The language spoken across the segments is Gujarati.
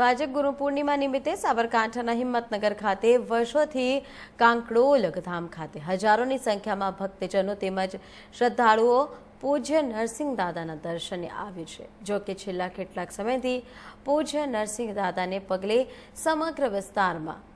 તો આજે ગુરુ પૂર્ણિમા નિમિત્તે સાબરકાંઠાના હિંમતનગર ખાતે વર્ષોથી કાંકડોલ ધામ ખાતે હજારોની સંખ્યામાં ભક્તજનો તેમજ શ્રદ્ધાળુઓ પૂજ્ય નરસિંહ દાદાના દર્શને આવે છે. જો કે છેલ્લા કેટલાક સમયથી પૂજ્ય નરસિંહ દાદાને પગલે સમગ્ર વિસ્તારમાં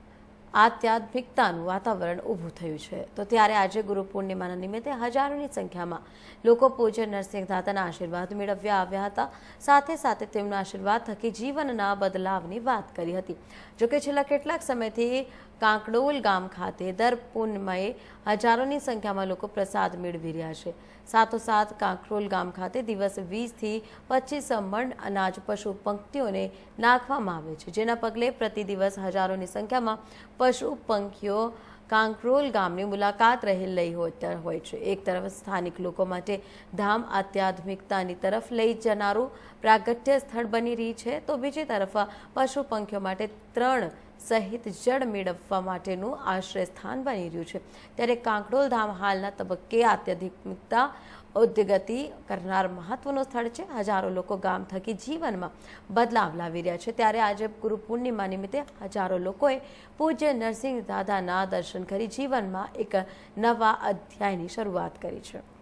આધ્યાત્મિકતાનું વાતાવરણ ઊભું થયું છે. તો ત્યારે આજે ગુરુ પૂર્ણિમાના નિમિત્તે હજારોની સંખ્યામાં લોકો પૂજ્ય નરસિંહ દાદાના આશીર્વાદ મેળવ્યા આવ્યા હતા. સાથે સાથે તેમના આશીર્વાદ થકી જીવનના બદલાવની વાત કરી હતી. જોકે છેલ્લા કેટલાક સમયથી કાંકડોલ ગામ ખાતે દર પૂર્ણિમાએ હજારોની સંખ્યામાં લોકો પ્રસાદ મેળવી રહ્યા છે. સાથોસાથ કાંકરોલ ગામ ખાતે દિવસ વીસથી પચીસ મણ અનાજ પશુ પંક્તિઓને નાખવામાં આવે છે. જેના પગલે પ્રતિ દિવસ હજારોની સંખ્યામાં પશુ, પંખીઓ, કાંકરોલ ગામની મુલાકાત રહી લઈ હોય છે. એક તરફ સ્થાનિક લોકો માટે ધામ આધ્યાત્મિકતાની તરફ લઈ જનારું પ્રાગટ્ય સ્થળ બની રહી છે તો બીજી તરફ પશુ, પંખીઓ માટે ત્રણ સહિત જળ મેળવવા માટેનું આશ્રય સ્થાન બની રહ્યું છે. ત્યારે કાંકડોલ ધામ હાલના તબક્કે આત્યધિકતા ઉદ્યગતિ કરનાર મહત્વનું સ્થળ છે. હજારો લોકો ગામ થકી જીવનમાં બદલાવ લાવી રહ્યા છે. ત્યારે આજે ગુરુ પૂર્ણિમા નિમિત્તે હજારો લોકોએ પૂજ્ય નરસિંહ દાદાના દર્શન કરી જીવનમાં એક નવા અધ્યાયની શરૂઆત કરી છે.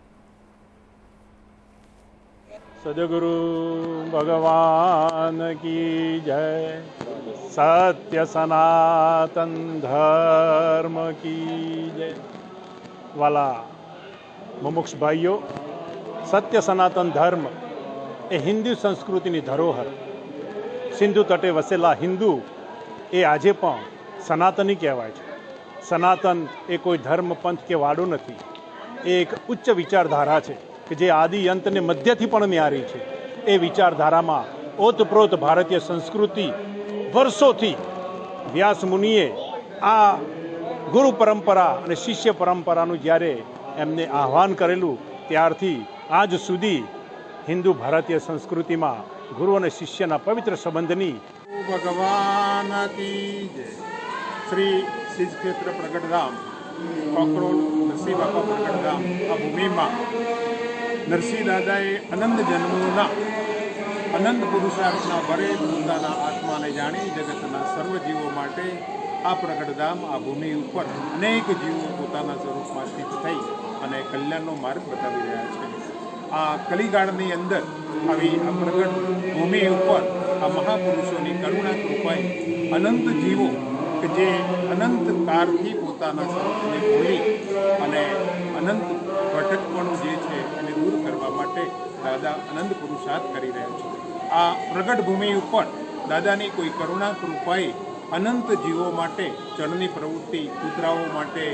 સદગુરુ ભગવાન કી જય સત્ય સનાતન ધર્મ કી જય વાલા મુમુક્ષ ભાઈઓ સત્ય સનાતન ધર્મ એ હિન્દુ સંસ્કૃતિની ધરોહર સિંધુ તટે વસેલા હિન્દુ એ આજે પણ સનાતની કહેવાય છે સનાતન એ કોઈ ધર્મ પંથ કે વાડો નથી એ એક ઉચ્ચ વિચારધારા છે કે જે આદિ અંતને મધ્યથી પણ ન્યારી છે. એ વિચારધારામાં ઓતપ્રોત ભારતીય સંસ્કૃતિ વર્ષોથી વ્યાસ મુનિએ આ ગુરુ પરંપરા અને શિષ્ય પરંપરાનું જ્યારે એમને આહ્વાન કરેલું, ત્યારથી આજ સુધી હિન્દુ ભારતીય સંસ્કૃતિમાં ગુરુ અને શિષ્યના પવિત્ર સંબંધની ભગવાન શ્રી સિદ્ધ ક્ષેત્ર પ્રગટધામ. કોકરોલ નરસિંહ બાપા પ્રગટધામ આ ભૂમિમાં નરસિંહ દાદાએ અનંત જન્મોના અનંત પુરુષાર્થના બરે પોતાના આત્માને જાણી જગતના સર્વ જીવો માટે આ પ્રગટધામ આ ભૂમિ ઉપર અનેક જીવો પોતાના સ્વરૂપમાં સ્થિત થઈ અને કલ્યાણનો માર્ગ બતાવી રહ્યા છે. આ કલિગાળની અંદર આવી આ પ્રગટ ભૂમિ ઉપર આ મહાપુરુષોની કરુણા કૃપાએ અનંત જીવો કે જે અનંત કાળથી પોતાના સ્વરૂપને ભૂલી અને અનંત ઘટકપણું જે છે એને દૂર કરવા માટે દાદા અનંત પુરુષાર્થ કરી રહ્યા છે. આ પ્રગટ ભૂમિ ઉપર દાદાની કોઈ કરુણા કૃપાએ અનંત જીવો માટે ચણની પ્રવૃત્તિ કૂતરાઓ માટે,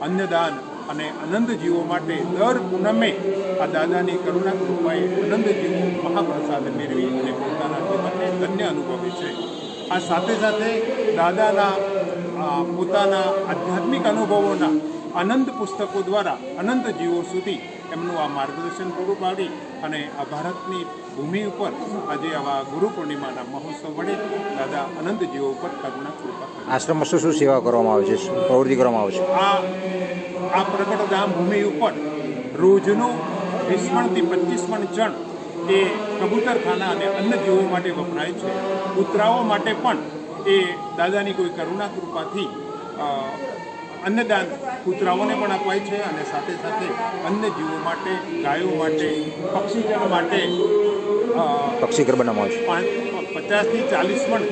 અન્નદાન અને અનંત જીવો માટે દર પૂનમે આ દાદાની કરુણા કૃપાએ અનંત જીવો મહાપ્રસાદ મેળવી અને પોતાના જીવનને ધન્ય અનુભવે છે. આ સાથે સાથે દાદાના પોતાના આધ્યાત્મિક અનુભવોના અનંત પુસ્તકો દ્વારા અનંત જીવો સુધી એમનું આ માર્ગદર્શન પૂરું પાડી અને આ ભારતની ભૂમિ ઉપર આજે આવા ગુરુ પૂર્ણિમાના મહોત્સવ વડે દાદા અનંત જીવો ઉપર કરુણા કૃપા આશ્રમમાં શું શું સેવા કરવામાં આવે છે? પ્રવૃત્તિ કરવામાં આવે છે? આ આ પ્રગટ ધામ ભૂમિ ઉપર રોજનું વીસમણથી પચીસમણ પચીસ મણ ચણ એ કબૂતરખાના અને અન્ય જીવો માટે વપરાય છે. કૂતરાઓ માટે પણ એ દાદાની કોઈ કરુણા કૃપાથી અન્નદાન કૂતરાઓને પણ અપાય છે અને સાથે સાથે અન્ય જીવો માટે ગાયો માટે પક્ષીજન માટે પક્ષીઘર પક્ષી ઘર બનાવવામાં આવે છે. પાંચ પચાસથી ચાલીસ મણ